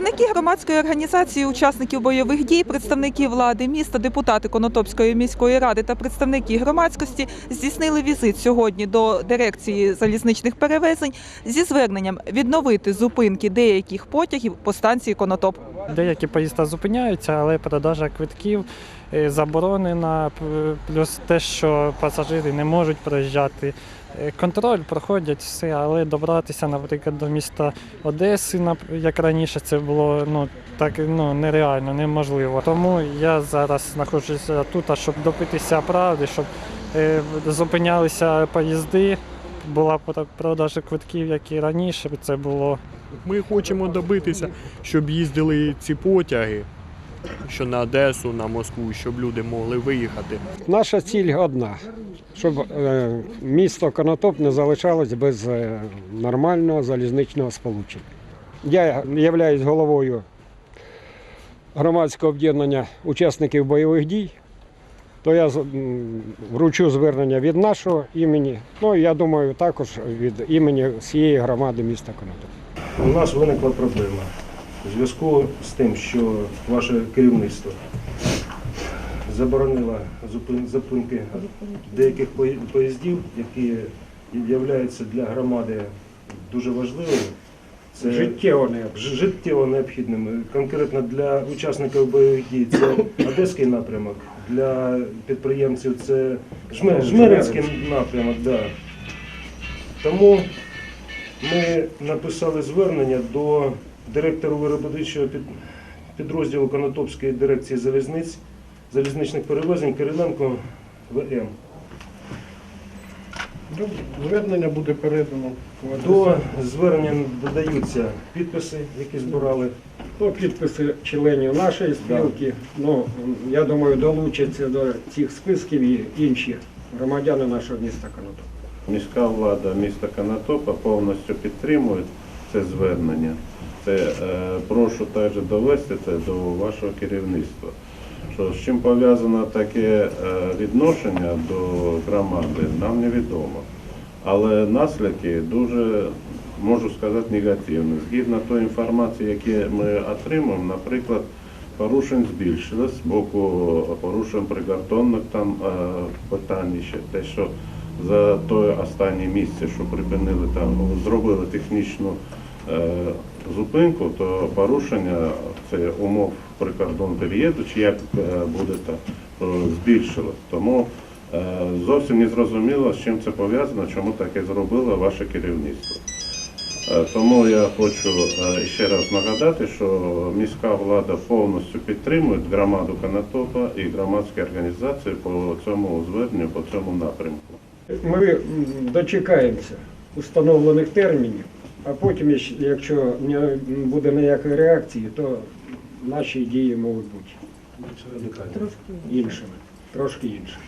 Представники громадської організації учасників бойових дій, представники влади міста, депутати Конотопської міської ради та представники громадськості здійснили візит сьогодні до дирекції залізничних перевезень зі зверненням відновити зупинки деяких потягів по станції Конотоп. Деякі поїзда зупиняються, але продажа квитків е, заборонена, плюс те, що пасажири не можуть проїжджати. Е, Контроль проходять все, але добратися, наприклад, до міста Одеси, як раніше це було ну, так, ну, нереально, неможливо. Тому я зараз знаходжуся тут, щоб добитися правди, щоб е, зупинялися поїзди, була про- продажа квитків, як і раніше це було. Ми хочемо добитися, щоб їздили ці потяги, що на Одесу, на Москву, щоб люди могли виїхати. Наша ціль одна, щоб е, місто Конотоп не залишалось без е, нормального залізничного сполучення. Я являюсь головою громадського об'єднання учасників бойових дій, то я вручу звернення від нашого імені, ну я думаю, також від імені всієї громади міста Конотоп. У нас виникла проблема у зв'язку з тим, що ваше керівництво заборонило зупинки деяких поїздів, які являються для громади дуже важливими. Це Життєво не ж- життєво необхідними. Конкретно для учасників бойових дій це Одеський напрямок, для підприємців це Жмеринський напрямок. Да. Тому ми написали звернення до директора виробничого підрозділу Конотопської дирекції залізниць, залізничних перевезень Кириленко ВМ. Звернення буде передано До звернення додаються підписи, які збирали. Ну, підписи членів нашої спілки. Ну, я думаю, долучаться до цих списків і інші громадяни нашого міста Конотоп. Міська влада міста Канатопа повністю підтримує це звернення. Це е, прошу теж довести це до вашого керівництва. Що з чим пов'язано таке е, відношення до громади, нам невідомо. Але наслідки дуже, можу сказати, негативні. Згідно тої інформації, яку ми отримуємо, наприклад, порушень збільшилось з боку порушень прикордонних там е, питань ще те, що за той останнє місце, що припинили там, зробили технічну е, зупинку, то порушення це умов прикордон переїзду, чи як е, буде е, збільшилось. Тому зовсім не зрозуміло, з чим це пов'язано, чому таке зробило ваше керівництво. Тому я хочу ще раз нагадати, що міська влада повністю підтримує громаду Канатопа і громадські організації по цьому зверненню, по цьому напрямку. Ми дочекаємося установлених термінів, а потім, якщо- не буде ніякої реакції, то наші дії можуть бути іншими, трошки іншими.